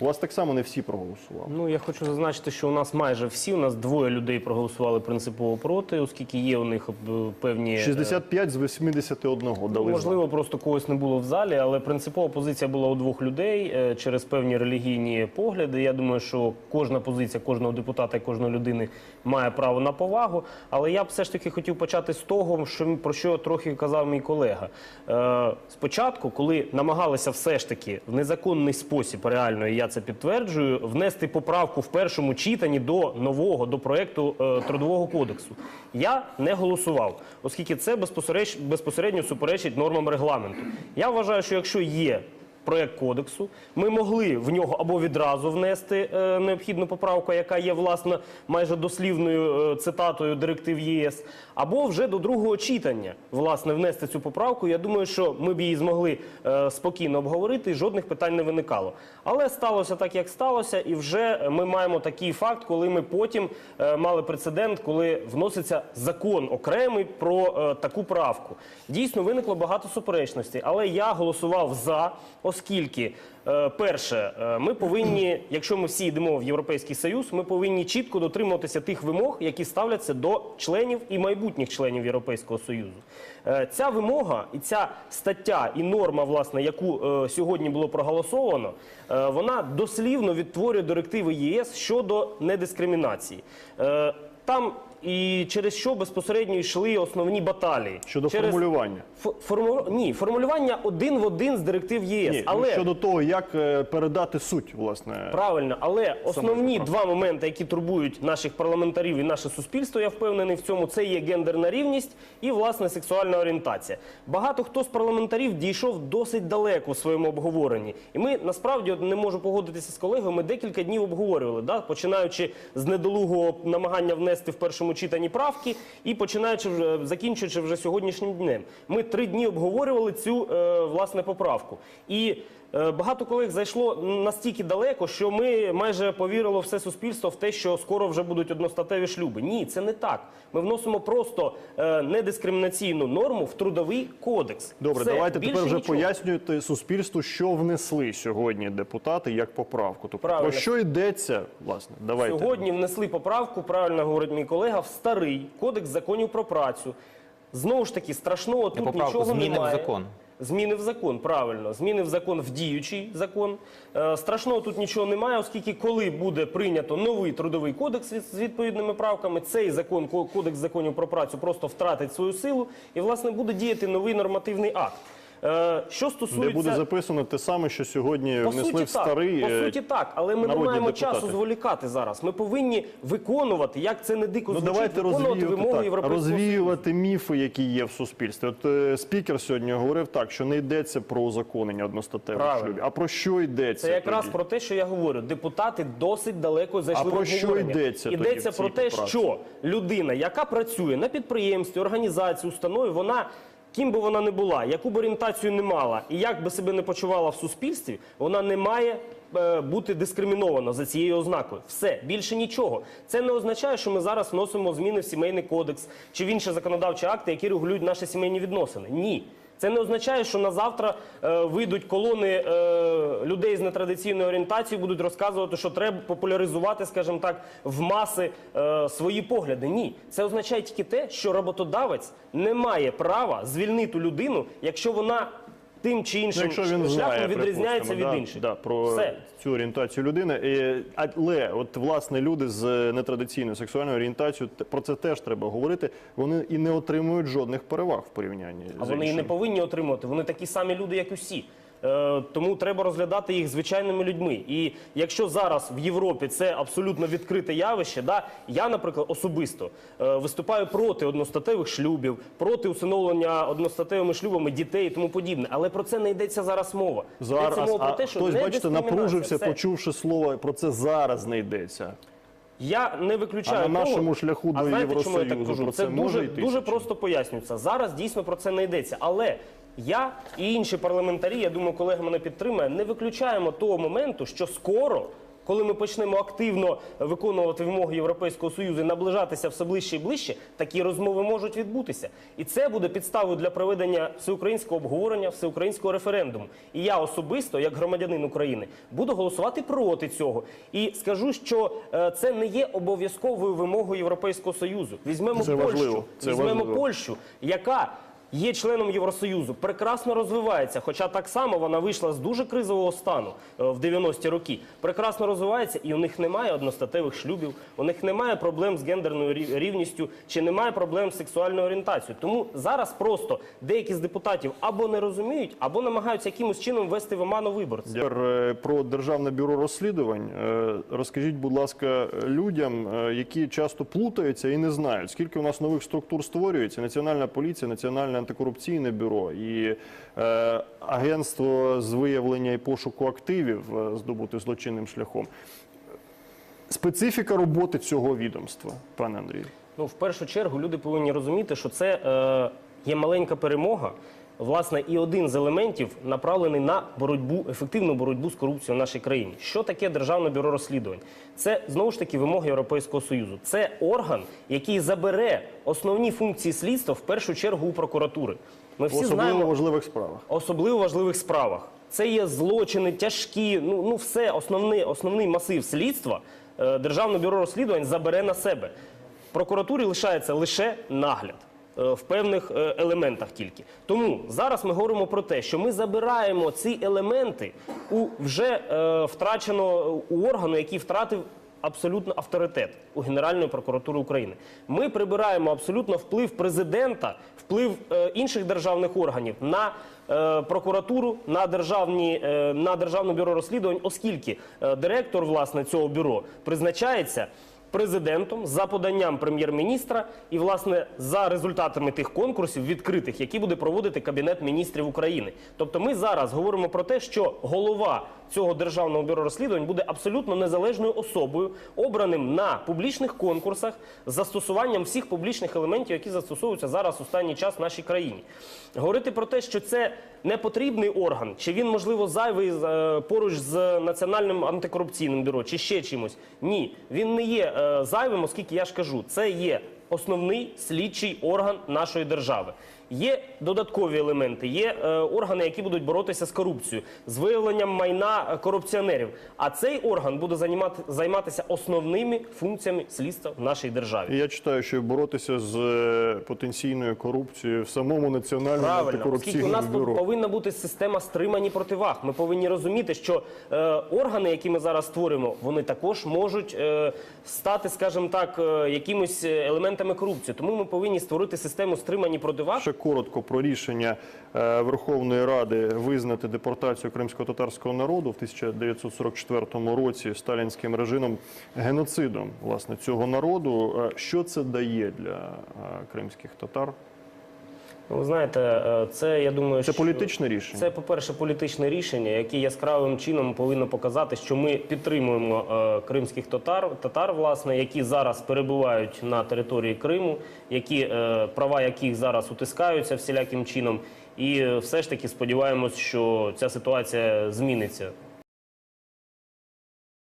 У вас так само не всі проголосували. Ну я хочу зазначити, що у нас майже всі, у нас двоє людей проголосували принципово проти, оскільки є у них е, певні е, 65 з 81 дали. Можливо, просто когось не було в залі, але принципова позиція була у двох людей е, через певні релігійні погляди. Я думаю, що кожна позиція кожного депутата і кожної людини має право на повагу. Але я б все ж таки хотів почати з того, що про що трохи казав мій колега. Е, спочатку, коли намагалися все ж таки в незаконний спосіб, реально, і це підтверджую, внести поправку в першому читанні до нового до проекту е, трудового кодексу, я не голосував, оскільки це безпосередньо суперечить нормам регламенту. Я вважаю, що якщо є проект кодексу, ми могли в нього або відразу внести е, необхідну поправку, яка є власне майже дослівною е, цитатою директив ЄС, або вже до другого читання власне внести цю поправку. Я думаю, що ми б її змогли е, спокійно обговорити, і жодних питань не виникало. Але сталося так, як сталося, і вже ми маємо такий факт, коли ми потім мали прецедент, коли вноситься закон окремий про таку правку. Дійсно, виникло багато суперечностей, але я голосував за, оскільки. е, Перше, е, ми повинні, якщо ми всі йдемо в Європейський Союз, ми повинні чітко дотримуватися тих вимог, які ставляться до членів і майбутніх членів Європейського Союзу. Е, Ця вимога і ця стаття і норма, власне, яку сьогодні було проголосовано, вона дослівно відтворює директиви ЄС щодо недискримінації. Там і через що безпосередньо йшли основні баталії Щодо Через- формулювання. Фо- форму- Ні, формулювання один в один з директив ЄС. Ні, ну, але щодо того, як е, передати суть, власне. Правильно, але основні два моменти, які турбують наших парламентарів і наше суспільство, я впевнений в цьому, це є гендерна рівність і власне сексуальна орієнтація. Багато хто з парламентарів дійшов досить далеко в своєму обговоренні, і ми насправді не можу погодитися з колегою. Ми декілька днів обговорювали, да? починаючи з недолугого намагання внести в першому читанні правки, і починаючи вже закінчуючи вже сьогоднішнім днем. Ми три дні обговорювали цю е, власне поправку. І Багато колег зайшло настільки далеко, що ми майже повірило все суспільство в те, що скоро вже будуть одностатеві шлюби. Ні, це не так. Ми вносимо просто е, недискримінаційну норму в трудовий кодекс. Добре, Все, давайте тепер вже нічого. пояснюєте суспільству, що внесли сьогодні депутати як поправку. Тобто Правильно. про що йдеться, власне? Давайте. Сьогодні внесли поправку, правильно говорить мій колега, в старий кодекс законів про працю. Знову ж таки, страшного тут поправку, нічого немає. закон. Зміни в закон, правильно. Зміни в закон в діючий закон. Е, страшного тут нічого немає, оскільки коли буде прийнято новий трудовий кодекс з відповідними правками, цей закон, кодекс законів про працю, просто втратить свою силу і, власне, буде діяти новий нормативний акт. Е, що Де буде записано те саме, що сьогодні по внесли суті, в старий. так, по е, суті, так, але ми не маємо депутати. часу зволікати зараз. Ми повинні виконувати, як це не дико Ну звучить, давайте виконувати вимоги Європейського Союзу. розвіювати міфи, які є в суспільстві. От е, спікер сьогодні говорив так, що не йдеться про узаконення одностатевих шлюбів. А про що йдеться? Це якраз тоді? про те, що я говорю. Депутати досить далеко зайшли А про що йдеться Йдеться про те, що людина, яка працює на підприємстві, організації, установі, вона. Ким би вона не була, яку б орієнтацію не мала, і як би себе не почувала в суспільстві, вона не має е, бути дискримінована за цією ознакою. Все більше нічого. Це не означає, що ми зараз вносимо зміни в сімейний кодекс чи в інші законодавчі акти, які регулюють наші сімейні відносини. Ні. Це не означає, що на завтра е, вийдуть колони е, людей з нетрадиційною орієнтацією, будуть розказувати, що треба популяризувати, скажімо так, в маси е, свої погляди. Ні, це означає тільки те, що роботодавець не має права звільнити людину, якщо вона тим чи Ну, іншим якщо він шляхом знає, відрізняється від припустимо, да, інших. Да, про Все. цю орієнтацію людини. Але от власне люди з нетрадиційною сексуальною орієнтацією про це теж треба говорити. Вони і не отримують жодних переваг в порівнянні А з вони і не повинні отримувати. Вони такі самі люди, як усі. Е, тому треба розглядати їх звичайними людьми. І якщо зараз в Європі це абсолютно відкрите явище, да, я, наприклад, особисто е, виступаю проти одностатевих шлюбів, проти усиновлення одностатевими шлюбами дітей і тому подібне. Але про це не йдеться зараз мова. Зараз йдеться мова а про те, що хтось, не бачите, напружився, все. почувши слово про це зараз не йдеться. Я не виключаю А на того- нашому шляху а до знаєте, чому я так кажу? про це це дуже, дуже просто пояснюється. Зараз дійсно про це не йдеться. Але я і інші парламентарі, я думаю, колега мене підтримає, не виключаємо того моменту, що скоро. коли ми почнемо активно виконувати вимоги Європейського союзу і наближатися все ближче і ближче, такі розмови можуть відбутися. І це буде підставою для проведення всеукраїнського обговорення, всеукраїнського референдуму. І я особисто, як громадянин України, буду голосувати проти цього. І скажу, що е, це не є обов'язковою вимогою Європейського союзу. Візьмемо Це Польщу, важливо, це візьмемо важливо. Польщу, яка є членом Євросоюзу, прекрасно розвивається, хоча так само вона вийшла з дуже кризового стану е, в 90-ті роки. Прекрасно розвивається, і у них немає одностатевих шлюбів, у них немає проблем з гендерною рівністю, чи немає проблем з сексуальною орієнтацією. Тому зараз просто деякі з депутатів або не розуміють, або намагаються якимось чином ввести в оману виборців. Е, про державне бюро розслідувань. Е, Розкажіть, будь ласка, людям, які часто плутаються і не знають, скільки у нас нових структур створюється: Національна поліція, Національне антикорупційне бюро і е, агентство з виявлення і пошуку активів, здобути злочинним шляхом. Специфіка роботи цього відомства, пане Андрію. Ну, в першу чергу, люди повинні розуміти, що це е, є маленька перемога. Власне, і один з елементів направлений на боротьбу, ефективну боротьбу з корупцією в нашій країні. Що таке Державне бюро розслідувань? Це знову ж таки вимоги Європейського союзу. Це орган, який забере основні функції слідства в першу чергу у прокуратури. Ми всі особливо знаємо важливих справах. особливо важливих справах. Це є злочини тяжкі. Ну, ну все основний, основний масив слідства е, Державне бюро розслідувань забере на себе. Прокуратурі лишається лише нагляд. Е, В певних е, елементах тільки тому зараз ми говоримо про те, що ми забираємо ці елементи у вже е, втраченого у органу, який втратив абсолютно авторитет у Генеральної прокуратури України. Ми прибираємо абсолютно вплив президента, вплив інших державних органів на прокуратуру, на державні на державне бюро розслідувань, оскільки директор власне цього бюро призначається. Президентом за поданням прем'єр-міністра і власне за результатами тих конкурсів відкритих, які буде проводити кабінет міністрів України. Тобто, ми зараз говоримо про те, що голова цього державного бюро розслідувань буде абсолютно незалежною особою, обраним на публічних конкурсах з застосуванням всіх публічних елементів, які застосовуються зараз останній час в нашій країні. Говорити про те, що це не потрібний орган, чи він можливо зайвий е, поруч з національним антикорупційним бюро, чи ще чимось. Ні, він не є е, зайвим, оскільки я ж кажу, це є основний слідчий орган нашої держави. Є додаткові елементи, є е, органи, які будуть боротися з корупцією, з виявленням майна корупціонерів. А цей орган буде займати, займатися основними функціями слідства в нашій державі. Я читаю, що боротися з е, потенційною корупцією в самому національному Правильно, оскільки у нас бюро. повинна бути система стримані противаг. Ми повинні розуміти, що е, органи, які ми зараз створюємо, вони також можуть е, стати, скажімо так, е, якимось елементами корупції. Тому ми повинні створити систему стримані противаг. Коротко про рішення е, Верховної Ради визнати депортацію кримсько-татарського народу в 1944 році сталінським режимом геноцидом власне цього народу. Е, Що це дає для е, кримських татар? Ви знаєте, е, це я думаю, Це що політичне рішення. Це, по-перше, політичне рішення, яке яскравим чином повинно показати, що ми підтримуємо е, кримських татар, татар, власне, які зараз перебувають на території Криму, які е, права яких зараз утискаються всіляким чином. І все ж таки сподіваємось, що ця ситуація зміниться